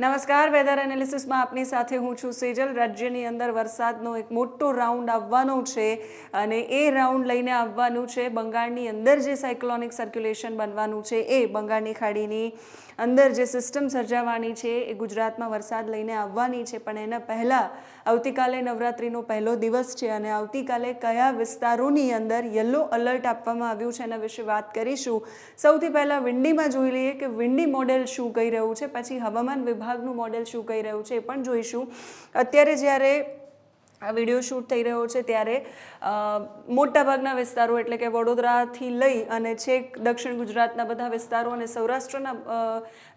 નમસ્કાર, વેધર એનાલિસિસમાં આપની સાથે હું છું સેજલ. રાજ્યની અંદર વરસાદનો એક મોટો રાઉન્ડ આવવાનો છે અને એ રાઉન્ડ લઈને આવવાનું છે. બંગાળની અંદર જે સાયક્લોનિક સર્ક્યુલેશન બનવાનું છે એ બંગાળની ખાડીની અંદર જે સિસ્ટમ સર્જાવાની છે એ ગુજરાતમાં વરસાદ લઈને આવવાની છે. પણ એના પહેલાં આવતીકાલે નવરાત્રિનો પહેલો દિવસ છે અને આવતીકાલે કયા વિસ્તારોની અંદર યલો અલર્ટ આપવામાં આવ્યું છે એના વિશે વાત કરીશું. સૌથી પહેલાં વિંડીમાં જોઈ લઈએ કે વિંડી મોડેલ શું કહી રહ્યું છે. પછી હવામાન વિભાગનું મોડેલ શું કહી રહ્યું છે એ પણ જોઈશું. અત્યારે જ્યારે આ વીડિયો શૂટ થઈ રહ્યો છે ત્યારે મોટાભાગના વિસ્તારો એટલે કે વડોદરાથી લઈ અને છેક દક્ષિણ ગુજરાતના બધા વિસ્તારો અને સૌરાષ્ટ્રના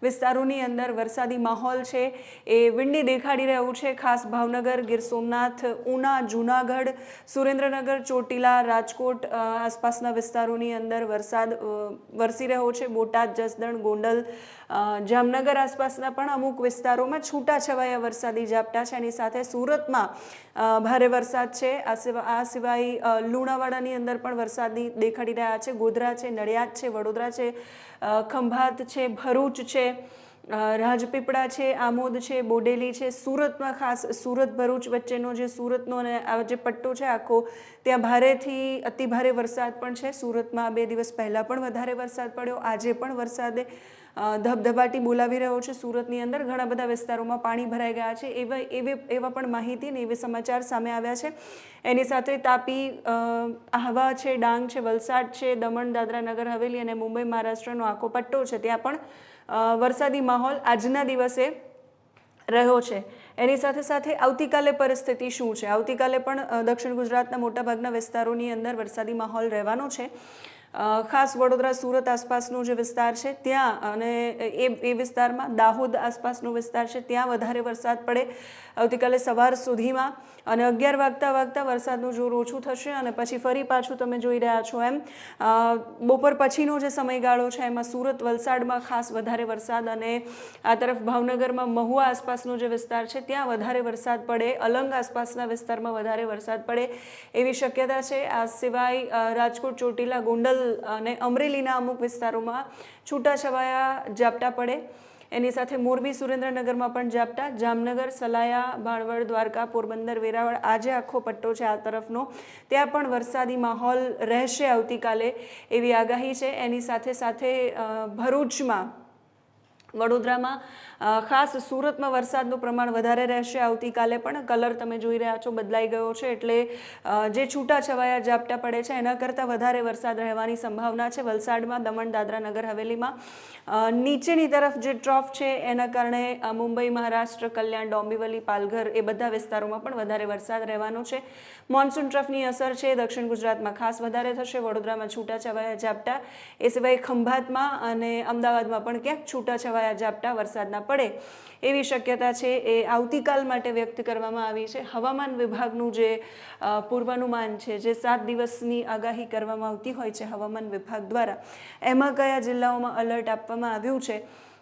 વિસ્તારોની અંદર વરસાદી માહોલ છે એ વિંડી દેખાડી રહ્યું છે. ખાસ ભાવનગર, ગીર સોમનાથ, ઉના, જૂનાગઢ, સુરેન્દ્રનગર, ચોટીલા, રાજકોટ આસપાસના વિસ્તારોની અંદર વરસાદ વરસી રહ્યો છે. બોટાદ, જસદણ, ગોંડલ જામનગર આસપાસના પણ અમુક વિસ્તારોમાં છૂટાછવાયા વરસાદી ઝાપટા છે. એની સાથે સુરતમાં ભારે વરસાદ છે. આ સિવાય આ સિવાય લુણાવાડાની અંદર પણ વરસાદની દેખાડી રહ્યા છે. ગોધરા છે, નડિયાદ છે, વડોદરા છે ખંભાત છે, ભરૂચ છે રાજપીપળા છે, આમોદ છે, બોડેલી છે, સુરતમાં ખાસ સુરત, ભરૂચ વચ્ચેનો જે સુરતનો અને આ જે પટ્ટો છે આખો, ત્યાં ભારેથી અતિ ભારે વરસાદ પણ છે. સુરતમાં બે દિવસ પહેલાં પણ વધારે વરસાદ પડ્યો. આજે પણ વરસાદે ધબધબાટી બોલાવી રહ્યો છે સુરતની અંદર. ઘણા બધા વિસ્તારોમાં પાણી ભરાઈ ગયા છે. એવા, એવી, એવા પણ માહિતી ને એવા સમાચાર સામે આવ્યા છે. એની સાથે તાપી આહવા છે, ડાંગ છે, વલસાડ છે, દમણ, દાદરા નગર, હવેલી અને મુંબઈ, મહારાષ્ટ્રનો આખો પટ્ટો છે. ત્યાં પણ વરસાદી માહોલ આજના દિવસે રહ્યો છે. એની સાથે સાથે આવતીકાલે પરિસ્થિતિ શું છે? આવતીકાલે પણ દક્ષિણ ગુજરાતના મોટાભાગના વિસ્તારોની અંદર વરસાદી માહોલ રહેવાનો છે. ખાસ વડોદરા, સુરત આસપાસનો જે વિસ્તાર છે, ત્યાં અને એ એ વિસ્તારમાં દાહોદ આસપાસનો વિસ્તાર છે, ત્યાં વધારે વરસાદ પડે. આવતીકાલે સવાર સુધીમાં અને અગિયાર વાગતા વાગતા વરસાદનું જોર ઓછું થશે અને પછી ફરી પાછું તમે જોઈ રહ્યા છો એમ. બપોર પછીનો જે સમયગાળો છે, એમાં સુરત, વલસાડમાં ખાસ વધારે વરસાદ અને આ તરફ ભાવનગરમાં મહુવા આસપાસનો જે વિસ્તાર છે, ત્યાં વધારે વરસાદ પડે. અલંગ આસપાસના વિસ્તારમાં વધારે વરસાદ પડે એવી શક્યતા છે. આ સિવાય રાજકોટ, ચોટીલા, ગોંડલ અને અમરેલીના અમુક વિસ્તારોમાં છૂટાછવાયા ઝાપટા પડે. એની સાથે મોરબી સુરેન્દ્રનગરમાં પણ ઝાપટા. જામનગર, સલાયા ભાણવડ દ્વારકા, પોરબંદર, વેરાવળ આજે આખો પટ્ટો છે આ તરફનો. ત્યાં પણ વરસાદી માહોલ રહેશે આવતીકાલે એવી આગાહી છે. એની સાથે સાથે ભરૂચમાં વડોદરામાં ખાસ સુરતમાં વરસાદનું પ્રમાણ વધારે રહેશે. આવતીકાલે પણ કલર તમે જોઈ રહ્યા છો, બદલાઈ ગયો છે. એટલે જે જે છૂટાછવાયા ઝાપટા પડે છે, એના કરતાં વધારે વરસાદ રહેવાની સંભાવના છે. વલસાડમાં, દમણ, દાદરા નગર, હવેલીમાં નીચેની તરફ જે ટ્રફ છે, એના કારણે મુંબઈ, મહારાષ્ટ્ર, કલ્યાણ, ડોંબિવલી, પાલઘર, એ બધા વિસ્તારોમાં પણ વધારે વરસાદ રહેવાનો છે. મોન્સૂન ટ્રફની અસર છે, દક્ષિણ ગુજરાતમાં ખાસ વધારે થશે. વડોદરામાં છૂટા છવાયા ઝાપટા. એ સિવાય ખંભાતમાં અને અમદાવાદમાં પણ ક્યાંક છૂટાછવાયા ઝાપટા વરસાદના પડે, એવી શક્યતા છે એ આવતીકાલ માટે વ્યક્ત કરવામાં આવી છે. હવામાન વિભાગનું જે પૂર્વાનુમાન છે, જે સાત દિવસની આગાહી કરવામાં આવતી હોય છે હવામાન વિભાગ દ્વારા, એમાં કયા જિલ્લાઓમાં અલર્ટ આપવામાં આવ્યું છે?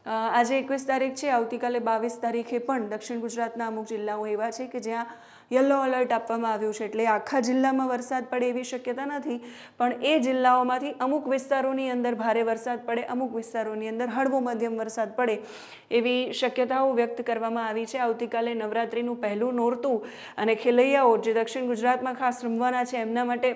આજે એકવીસ તારીખ છે, આવતીકાલે બાવીસ તારીખે પણ દક્ષિણ ગુજરાતના અમુક જિલ્લાઓ એવા છે કે જ્યાં યલો અલર્ટ આપવામાં આવ્યું છે એટલે આખા જિલ્લામાં વરસાદ પડે એવી શક્યતા નથી, પણ એ જિલ્લાઓમાંથી અમુક વિસ્તારોની અંદર ભારે વરસાદ પડે, અમુક વિસ્તારોની અંદર હળવો મધ્યમ વરસાદ પડે એવી શક્યતાઓ વ્યક્ત કરવામાં આવી છે. આવતીકાલે નવરાત્રિનું પહેલું નોરતું અને ખેલૈયાઓ જે દક્ષિણ ગુજરાતમાં ખાસ રમવાના છે, એમના માટે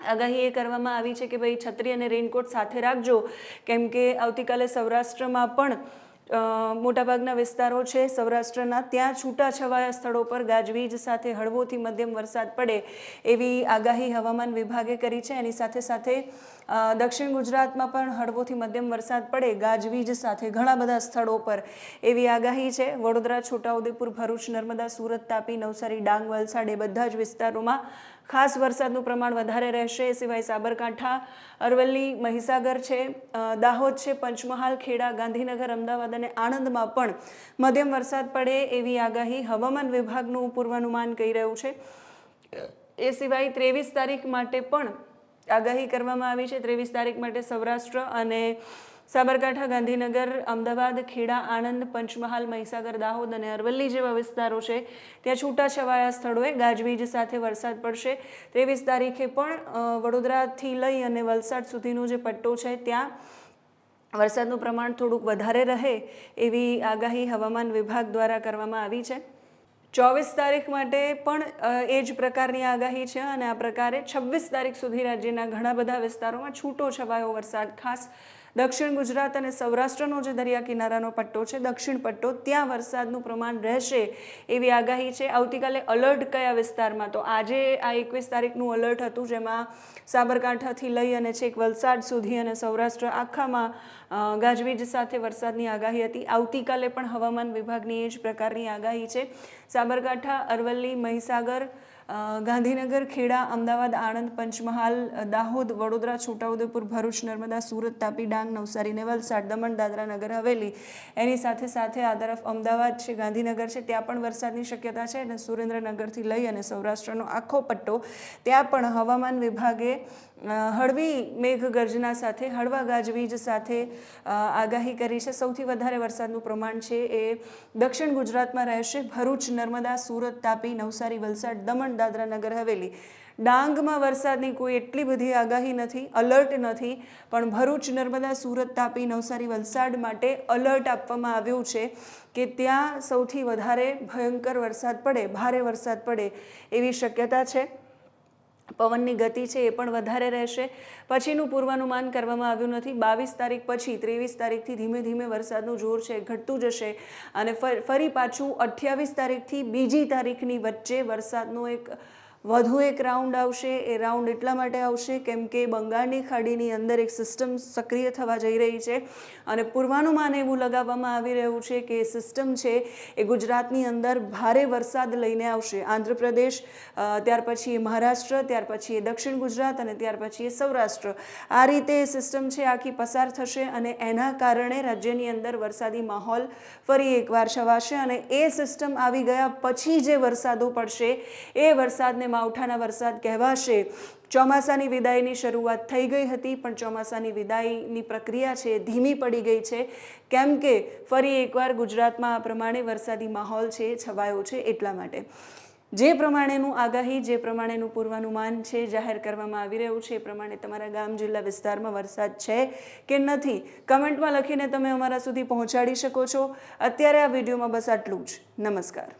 આગાહી એ કરવામાં આવી છે કે ભાઈ છત્રી અને રેઇનકોટ સાથે રાખજો. કેમ કે આવતીકાલે સૌરાષ્ટ્રમાં પણ મોટાભાગના વિસ્તારો છે સૌરાષ્ટ્રના, ત્યાં છૂટાછવાયા સ્થળો પર ગાજવીજ સાથે હળવોથી મધ્યમ વરસાદ પડે એવી આગાહી હવામાન વિભાગે કરી છે. એની સાથે સાથે દક્ષિણ ગુજરાતમાં પણ હળવોથી મધ્યમ વરસાદ પડે, ગાજવીજ સાથે ઘણા બધા સ્થળો પર એવી આગાહી છે. વડોદરા છોટાઉદેપુર ભરૂચ, નર્મદા, સુરત, તાપી, નવસારી, ડાંગ, વલસાડ એ બધા જ વિસ્તારોમાં ખાસ વરસાદનું પ્રમાણ વધારે રહેશે, એ સિવાય સાબરકાંઠા, અરવલ્લી, મહીસાગર છે દાહોદ છે, પંચમહાલ, ખેડા, ગાંધીનગર, અમદાવાદ અને આણંદમાં પણ મધ્યમ વરસાદ પડે એવી આગાહી હવામાન વિભાગનું પૂર્વાનુમાન કહી રહ્યું છે. એ સિવાય ત્રેવીસ તારીખ માટે પણ આગાહી કરવામાં આવી છે. ત્રેવીસ તારીખ માટે સૌરાષ્ટ્ર અને સાબરકાંઠા, ગાંધીનગર, અમદાવાદ, ખેડા, આણંદ, પંચમહાલ, મહીસાગર, દાહોદ અને અરવલ્લી જેવા વિસ્તારો છે. ત્યાં છૂટાછવાયા સ્થળોએ ગાજવીજ સાથે વરસાદ પડશે. ત્રેવીસ તારીખે પણ વડોદરાથી લઈ અને વલસાડ સુધીનો જે પટ્ટો છે, ત્યાં વરસાદનું પ્રમાણ થોડુંક વધારે રહે એવી આગાહી હવામાન વિભાગ દ્વારા કરવામાં આવી છે. ચોવીસ તારીખ માટે પણ એ જ પ્રકારની આગાહી છે અને આ પ્રકારે છવ્વીસ તારીખ સુધી રાજ્યના ઘણા બધા વિસ્તારોમાં છૂટો છવાયો વરસાદ, ખાસ દક્ષિણ ગુજરાત અને સૌરાષ્ટ્રનો જે દરિયા કિનારાનો પટ્ટો છે, દક્ષિણ પટ્ટો, ત્યાં વરસાદનું પ્રમાણ રહેશે એવી આગાહી છે. આવતીકાલે અલર્ટ કયા વિસ્તારમાં? તો આજે આ એકવીસ તારીખનું અલર્ટ હતું જેમાં સાબરકાંઠાથી લઈ અને છેક વલસાડ સુધી અને સૌરાષ્ટ્ર આખામાં ગાજવીજ સાથે વરસાદની આગાહી હતી. આવતીકાલે પણ હવામાન વિભાગની એ જ પ્રકારની આગાહી છે. સાબરકાંઠા, અરવલ્લી, મહીસાગર ગાંધીનગર, ખેડા, અમદાવાદ, આણંદ, પંચમહાલ, દાહોદ, વડોદરા, છોટાઉદેપુર, ભરૂચ, નર્મદા, સુરત, તાપી, ડાંગ, નવસારી ને વલસાડ દમણ, દાદરા નગર, હવેલી. એની સાથે સાથે આ તરફ અમદાવાદ છે, ગાંધીનગર છે, ત્યાં પણ વરસાદની શક્યતા છે અને સુરેન્દ્રનગરથી લઈ અને સૌરાષ્ટ્રનો આખો પટ્ટો. ત્યાં પણ હવામાન વિભાગે હળવી મેઘગર્જના સાથે, હળવા ગાજવીજ સાથે આગાહી કરી છે. સૌથી વધારે વરસાદનું પ્રમાણ છે એ દક્ષિણ ગુજરાતમાં રહેશે, ભરૂચ નર્મદા, સુરત, તાપી, નવસારી, વલસાડ, દમણ, દાદરા નગર, હવેલી. ડાંગમાં વરસાદની કોઈ એટલી બધી આગાહી નથી અલર્ટ નથી, પણ ભરૂચ, નર્મદા, સુરત, તાપી, નવસારી, વલસાડ માટે અલર્ટ આપવામાં આવ્યું છે કે ત્યાં સૌથી વધારે ભયંકર વરસાદ પડે, ભારે વરસાદ પડે એવી શક્યતા છે. પવનની ગતિ છે એ પણ વધારે રહેશે. પછીનું પૂર્વાનુમાન કરવામાં આવ્યું નથી. બાવીસ તારીખ પછી, ત્રેવીસ તારીખથી ધીમે ધીમે વરસાદનું જોર છે, ઘટતું જશે અને ફર- પાછું અઠ્યાવીસ તારીખથી બીજી તારીખની વચ્ચે વરસાદનો એક વધુ એક રાઉન્ડ આવશે. એ રાઉન્ડ એટલા માટે આવશે કેમ કે બંગાળની ખાડીની અંદર એક સિસ્ટમ સક્રિય થવા જઈ રહી છે અને પૂર્વાનુમાન એવું લગાવવામાં આવી રહ્યું છે કે સિસ્ટમ છે એ ગુજરાતની અંદર ભારે વરસાદ લઈને આવશે. આંધ્રપ્રદેશ ત્યાર પછી મહારાષ્ટ્ર, ત્યાર પછી એ દક્ષિણ ગુજરાત અને ત્યાર પછી એ સૌરાષ્ટ્ર. આ રીતે એ સિસ્ટમ છે આખી પસાર થશે અને એના કારણે રાજ્યની અંદર વરસાદી માહોલ ફરી એકવાર છવાશે અને એ સિસ્ટમ આવી ગયા પછી જે વરસાદો પડશે, એ વરસાદને માવઠાના વરસાદ કહેવાશે. ચોમાસાની વિદાયની શરૂઆત થઈ ગઈ હતી, પણ ચોમાસાની વિદાયની પ્રક્રિયા છે ધીમી પડી ગઈ છે. કેમ કે ફરી એકવાર ગુજરાતમાં આ પ્રમાણે વરસાદી માહોલ છે, છવાયો છે એટલા માટે. જે પ્રમાણેનું આગાહી, જે પ્રમાણેનું પૂર્વાનુમાન છે, જાહેર કરવામાં આવી રહ્યું છે, એ પ્રમાણે તમારા ગામ જિલ્લા વિસ્તારમાં વરસાદ છે કે નથી, કમેન્ટમાં લખીને તમે અમારા સુધી પહોંચાડી શકો છો. અત્યારે આ વિડીયોમાં બસ આટલું જ. નમસ્કાર.